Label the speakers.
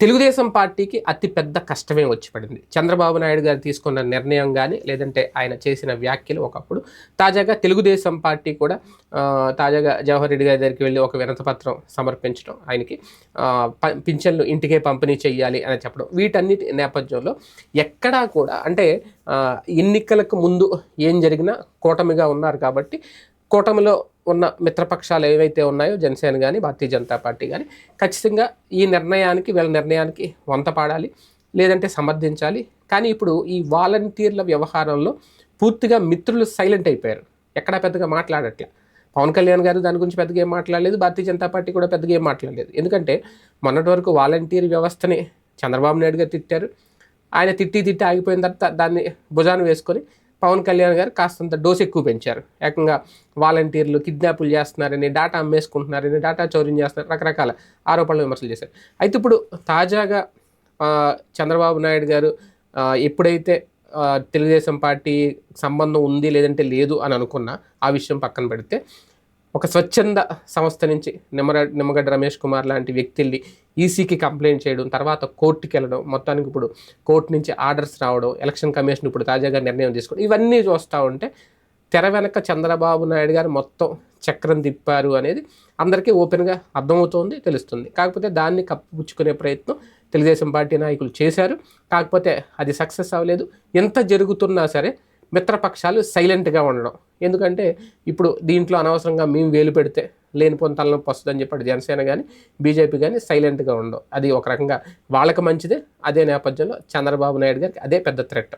Speaker 1: తెలుగుదేశం పార్టీకి అతి పెద్ద కష్టమే వచ్చి పడింది. చంద్రబాబు నాయుడు గారు తీసుకున్న నిర్ణయం కానీ లేదంటే ఆయన చేసిన వ్యాఖ్యలు ఒకప్పుడు తాజాగా తెలుగుదేశం పార్టీ కూడా తాజాగా జవహర్ రెడ్డి గారి దగ్గరికి వెళ్ళి ఒక వినతపత్రం సమర్పించడం ఆయనకి పింఛన్లు ఇంటికే పంపిణీ చేయాలి అని చెప్పడం. వీటన్నిటి నేపథ్యంలో ఎక్కడా కూడా అంటే ఎన్నికలకు ముందు ఏం జరిగినా కూటమిగా ఉన్నారు కాబట్టి కూటమిలో ఉన్న మిత్రపక్షాలు ఏవైతే ఉన్నాయో జనసేన కానీ భారతీయ జనతా పార్టీ కానీ ఖచ్చితంగా ఈ నిర్ణయానికి వీళ్ళ నిర్ణయానికి వంత పాడాలి లేదంటే సమర్థించాలి. కానీ ఇప్పుడు ఈ వాలంటీర్ల వ్యవహారంలో పూర్తిగా మిత్రులు సైలెంట్ అయిపోయారు. ఎక్కడా పెద్దగా మాట్లాడట్లే. పవన్ కళ్యాణ్ గారు దాని గురించి పెద్దగా ఏం మాట్లాడలేదు భారతీయ జనతా పార్టీ కూడా పెద్దగా ఏం మాట్లాడలేదు. ఎందుకంటే మొన్నటి వరకు వాలంటీర్ వ్యవస్థని చంద్రబాబు నాయుడు గారు తిట్టారు. ఆయన తిట్టి తిట్టి ఆగిపోయిన తర్వాత దాన్ని భుజాన్ని వేసుకొని పవన్ కళ్యాణ్ గారు కాస్తంత డోస్ ఎక్కువ పెంచారు. ఏకంగా వాలంటీర్లు కిడ్నాపులు చేస్తున్నారని డేటా అమ్మేసుకుంటున్నారని డేటా చౌర్యం చేస్తున్నారు రకరకాల ఆరోపణలు విమర్శలు చేశారు. అయితే ఇప్పుడు తాజాగా చంద్రబాబు నాయుడు గారు ఎప్పుడైతే తెలుగుదేశం పార్టీ సంబంధం ఉంది లేదంటే లేదు అని అనుకున్నా ఆ విషయం పక్కన పెడితే ఒక స్వచ్ఛంద సంస్థ నుంచి నిమ్మర నిమ్మగడ్డ రమేష్ కుమార్ లాంటి వ్యక్తుల్ని ఈసీకి కంప్లైంట్ చేయడం తర్వాత కోర్టుకి వెళ్ళడం మొత్తానికి ఇప్పుడు కోర్టు నుంచి ఆర్డర్స్ రావడం ఎలక్షన్ కమిషన్ ఇప్పుడు తాజాగా నిర్ణయం తీసుకోవడం ఇవన్నీ చూస్తూ ఉంటే తెర వెనక చంద్రబాబు నాయుడు గారు మొత్తం చక్రం తిప్పారు అనేది అందరికీ ఓపెన్గా అర్థమవుతోంది తెలుస్తుంది. కాకపోతే దాన్ని కప్పుపుచ్చుకునే ప్రయత్నం తెలుగుదేశం పార్టీ నాయకులు చేశారు. కాకపోతే అది సక్సెస్ అవ్వలేదు. ఎంత జరుగుతున్నా సరే మిత్రపక్షాలు సైలెంట్గా ఉండడం. ఎందుకంటే ఇప్పుడు దీంట్లో అనవసరంగా మేము వేలు పెడితే లేనిపోని తలనొప్పి వస్తుందని చెప్పి జనసేన కానీ బీజేపీ కానీ సైలెంట్గా ఉండవు. అది ఒక రకంగా వాళ్ళకి మంచిదే అదే నేపథ్యంలో చంద్రబాబు నాయుడు గారికి అదే పెద్ద థ్రెట్